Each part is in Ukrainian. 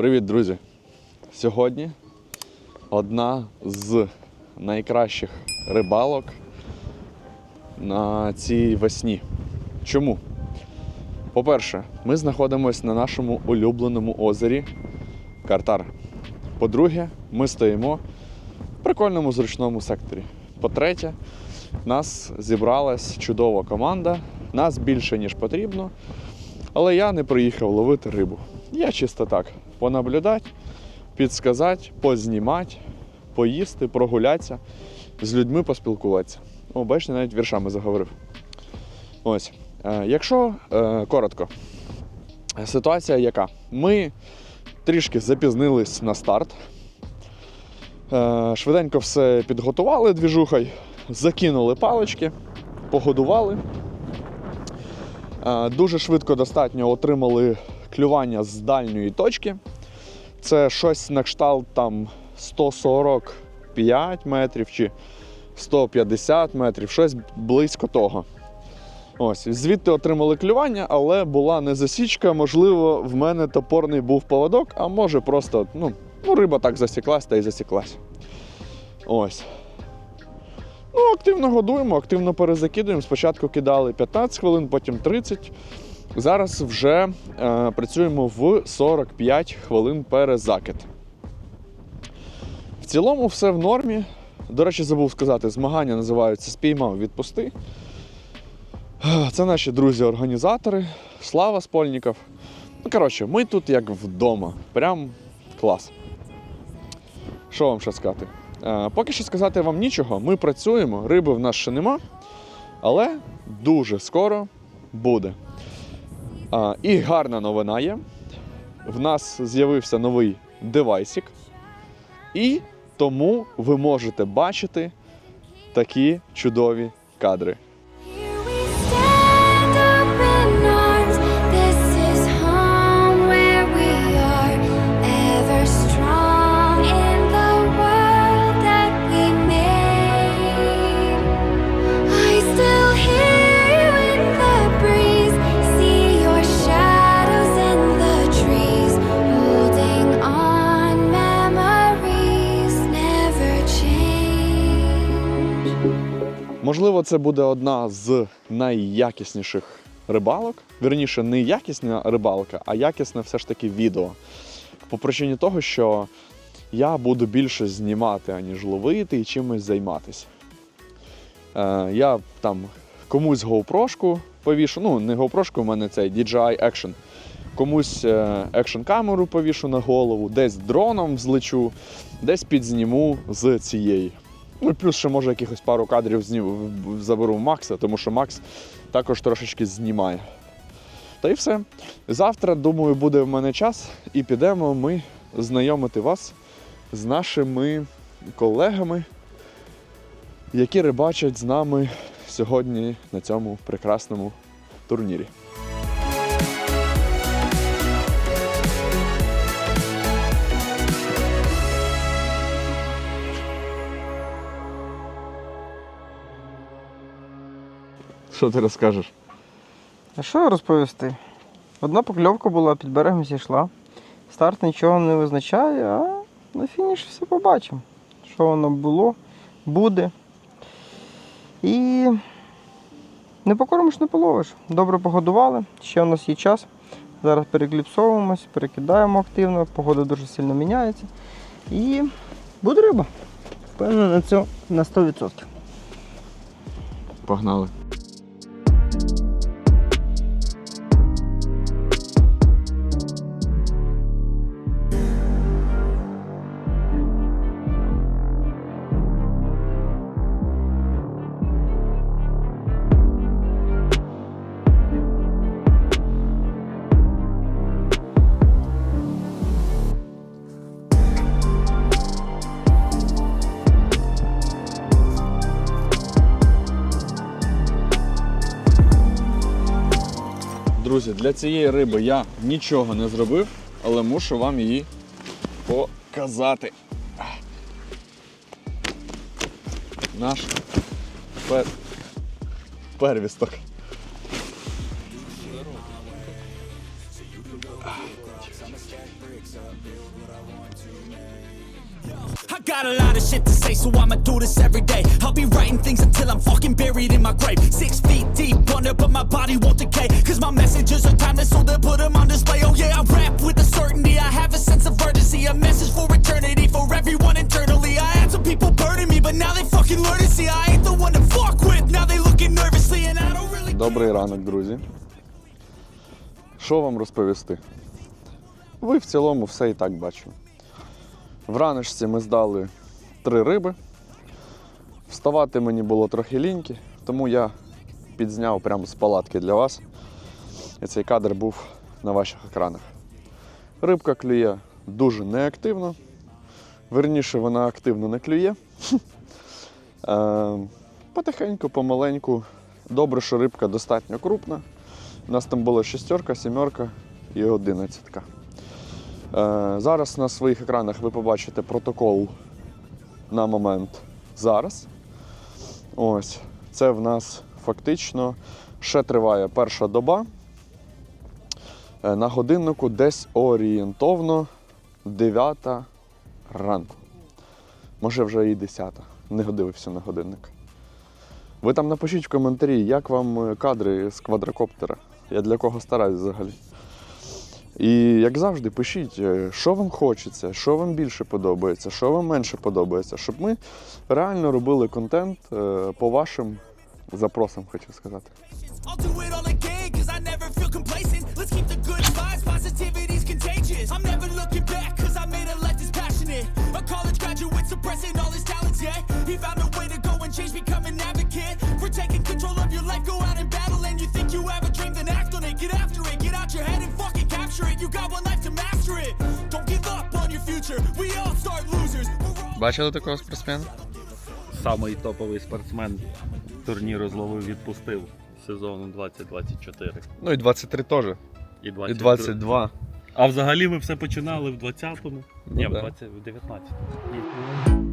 Привіт, друзі! Сьогодні одна з найкращих рибалок на цій весні. Чому? По-перше, ми знаходимося на нашому улюбленому озері Картар. По-друге, ми стоїмо в прикольному зручному секторі. По-третє, нас зібралась чудова команда. Нас більше, ніж потрібно. Але я не приїхав ловити рибу. Я чисто так понаблюдати, підсказати, познімати, поїсти, прогулятися, з людьми поспілкуватися. О, бачите, навіть віршами заговорив. Ось. Е, якщо е, коротко, ситуація яка? Ми трішки запізнились на старт. Е, швиденько все підготували двіжухой, закинули палички, погодували. Е, Дуже швидко достатньо отримали клювання з дальньої точки. Це щось на кшталт там 145 метрів чи 150 метрів, щось близько того. Ось, звідти отримали клювання, але була не засічка. Можливо, в мене топорний був поводок, а може просто ну, ну, риба так засіклась та й засіклась. Ось. Ну, активно годуємо, активно перезакидуємо. Спочатку кидали 15 хвилин, потім 30. Зараз вже е, працюємо в 45 хвилин перезакид. В цілому все в нормі. До речі, забув сказати, змагання називаються Спіймав відпусти. Це наші друзі-організатори. Слава Спольніков. Ну, коротше, ми тут як вдома. Прям клас. Що вам ще сказати? Е, поки що сказати вам нічого. Ми працюємо, риби в нас ще нема, але дуже скоро буде. А, і гарна новина є. В нас з'явився новий девайсик. І тому ви можете бачити такі чудові кадри. Можливо, це буде одна з найякісніших рибалок. Вірніше, не якісна рибалка, а якісне все ж таки відео. По причині того, що я буду більше знімати, аніж ловити і чимось займатися. Е, я там комусь GoPro повішу, ну не GoPro, у мене цей DJI Action. Комусь е, екшн камеру повішу на голову, десь дроном злечу, десь підзніму з цієї. Ну, і плюс ще може якихось пару кадрів знім... заберу в Макса, тому що Макс також трошечки знімає. Та й все. Завтра, думаю, буде в мене час, і підемо ми знайомити вас з нашими колегами, які рибачать з нами сьогодні на цьому прекрасному турнірі. Що ти розкажеш? А що розповісти? Одна покльовка була, під берегом зійшла. Старт нічого не визначає, а на фініші все побачимо. Що воно було, буде. І не покормиш, не половиш. Добре погодували, ще у нас є час. Зараз перекліпсовуємось, перекидаємо активно, погода дуже сильно міняється. І буде риба. Впевнений на це на 100%. Погнали. Друзі, для цієї риби я нічого не зробив, але мушу вам її показати. Наш пер... первісток. I got a lot of shit to say, so I'ma do this every day. I'll be writing things until I'm fucking buried in my grave. Six feet deep under, but my body won't decay. Cause my messages are timeless, so they'll put them on display. Oh yeah, I rap with a certainty. I have a sense of urgency, a message for eternity, for everyone internally. I had some people burning me, but now they fucking learn to see I ain't the one to fuck with. Now they looking nervously, and I don't really. Добрий ранок, друзі. Що вам розповісти? Ви в цілому все і так бачили. В раночці ми здали три риби. Вставати мені було трохи ліньки, тому я підзняв прямо з палатки для вас. І цей кадр був на ваших екранах. Рибка клює дуже неактивно. Верніше, вона активно не клює. Е, Потихеньку, помаленьку. Добре, що рибка достатньо крупна. У нас там була шістерка, сімерка і одинадцятка. Е, зараз на своїх екранах ви побачите протокол на момент зараз. Ось. Це в нас фактично ще триває перша доба. Е, на годиннику десь орієнтовно 9 ранку. Може вже і 10. Не дивився на годинник. Ви там напишіть в коментарі, як вам кадри з квадрокоптера. Я для кого стараюсь взагалі. І як завжди, пишіть, е, що вам хочеться, що вам більше подобається, що вам менше подобається, щоб ми реально робили контент е, по вашим запросам, хочу сказати. I'll do it all again, cause I never feel Бачили такого спортсмена? Самий топовий спортсмен турніру зловив відпустив сезону 2024 Ну і 23 теж. і 22. 22. А взагалі ви все починали в 20-му? Ні, в да. 20, в 19-му.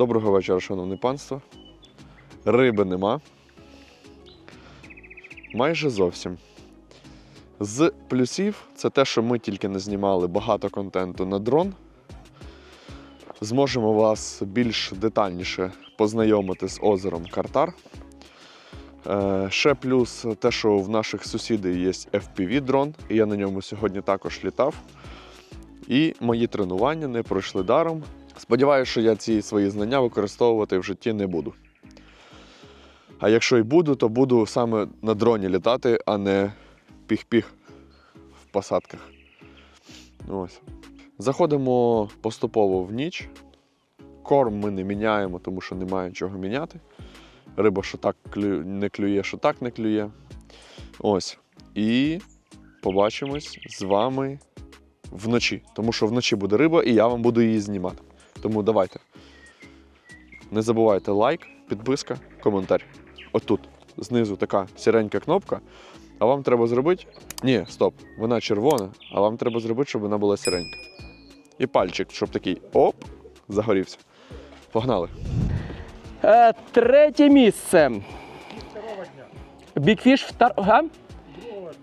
Доброго вечора, шановне панство. Риби нема. Майже зовсім. З плюсів це те, що ми тільки не знімали багато контенту на дрон. Зможемо вас більш детальніше познайомити з озером Картар. Е, ще плюс те, що в наших сусідів є FPV-дрон, і я на ньому сьогодні також літав. І мої тренування не пройшли даром. Сподіваюся, що я ці свої знання використовувати в житті не буду. А якщо і буду, то буду саме на дроні літати, а не піх-піх в посадках. Ось. Заходимо поступово в ніч. Корм ми не міняємо, тому що немає чого міняти. Риба, що так не клює, що так не клює. Ось. І побачимось з вами вночі. Тому що вночі буде риба, і я вам буду її знімати. Тому давайте. Не забувайте лайк, підписка, коментар. Отут, знизу така сіренька кнопка. А вам треба зробити. Ні, стоп, вона червона, а вам треба зробити, щоб вона була сіренька. І пальчик, щоб такий оп, загорівся. Погнали. Е, третє місце. Бікфіш второго.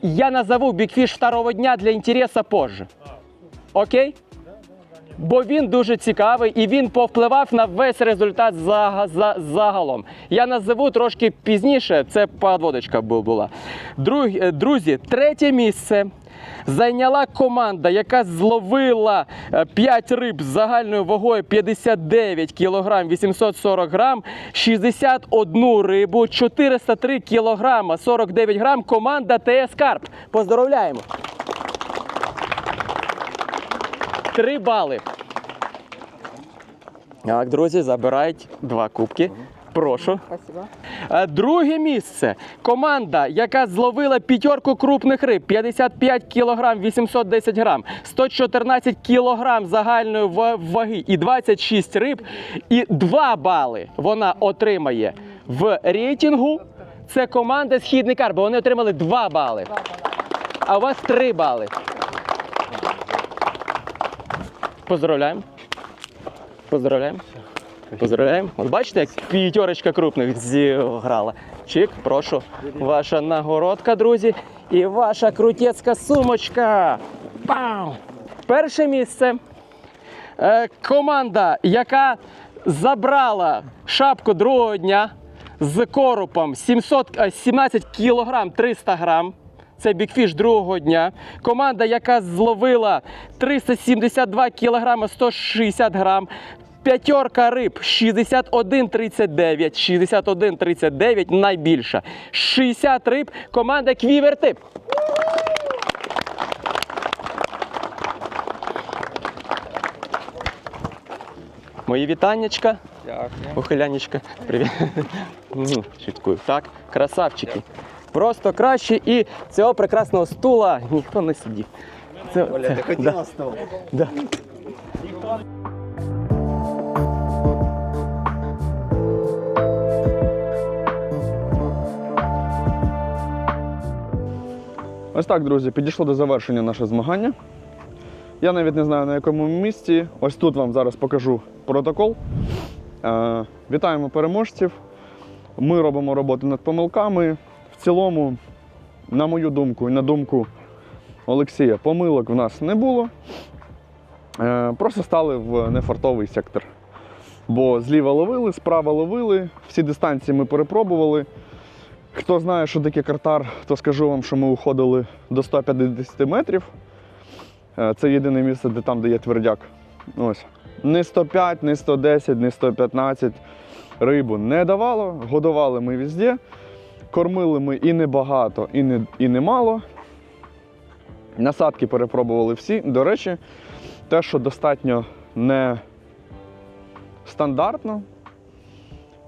Я назову Бікфіш второго дня для інтересу позже. Окей? Бо він дуже цікавий і він повпливав на весь результат за, за, загалом. Я назову трошки пізніше, це подводочка була. Е, друзі, третє місце зайняла команда, яка зловила 5 риб з загальною вагою 59 кг 840 грам, 61 рибу, 403 кг 49 грам. Команда ТС Карп. Поздоровляємо! Три бали. Так, друзі, забирають два кубки. Прошу. Спасибо. Е, Друге місце. Команда, яка зловила п'ятерку крупних риб, 55 кг 810 грам, 114 кг загальної ваги і 26 риб. І 2 бали вона отримає в рейтингу. Це команда Східний Карп, бо вони отримали 2 бали. А у вас 3 бали. Поздравляємо. Поздравляємо. Поздравляємо. От бачите, як п'ятерочка крупних зіграла. Чик, прошу. Ваша нагородка, друзі. І ваша крутецька сумочка. Пау! Перше місце. Е, команда, яка забрала шапку другого дня з коропом 700, е, 17 кг 300 грам. Це бікфіш другого дня. Команда, яка зловила 372 кг 160 грам. П'ятерка риб 61,39. 61,39 найбільша. 60 риб. Команда Квівертип. Мої вітаннячка. Дякую. Ухилянечка, привіт. Шуткую. Так, красавчики. Просто краще і цього прекрасного стула ніхто не сидів. Це, це, да. Да. Ось так, друзі, підійшло до завершення наше змагання. Я навіть не знаю на якому місці. Ось тут вам зараз покажу протокол. Е, вітаємо переможців. Ми робимо роботу над помилками. В цілому, на мою думку і на думку Олексія, помилок в нас не було. Е, просто стали в нефартовий сектор. Бо зліва ловили, справа ловили, всі дистанції ми перепробували. Хто знає, що таке картар, то скажу вам, що ми уходили до 150 метрів. Е, Це єдине місце, де там, де є твердяк. Ось. Не 105, не 110, не 115 рибу не давало. Годували ми везде. Кормили ми і небагато, і не, і немало. Насадки перепробували всі. До речі, те, що достатньо не стандартно.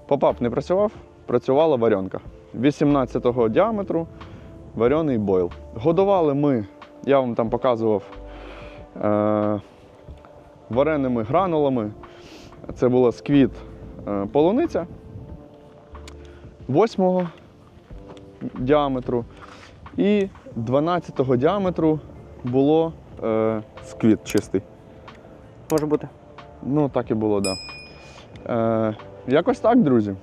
Попап не працював, працювала варіонка. 18-го діаметру варений бойл. Годували ми, я вам там показував е, вареними гранулами. Це була сквіт е, полуниця 8-го діаметру. І 12-го діаметру було е, сквіт чистий. Може бути. Ну, так і було, так. Да. Е, якось так, друзі.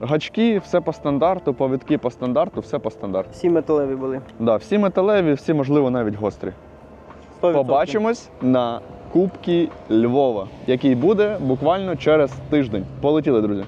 Гачки, все по стандарту, повідки по стандарту, все по стандарту. Всі металеві були. Да, всі металеві, всі, можливо, навіть гострі. 100%. Побачимось на Кубці Львова, який буде буквально через тиждень. Полетіли, друзі.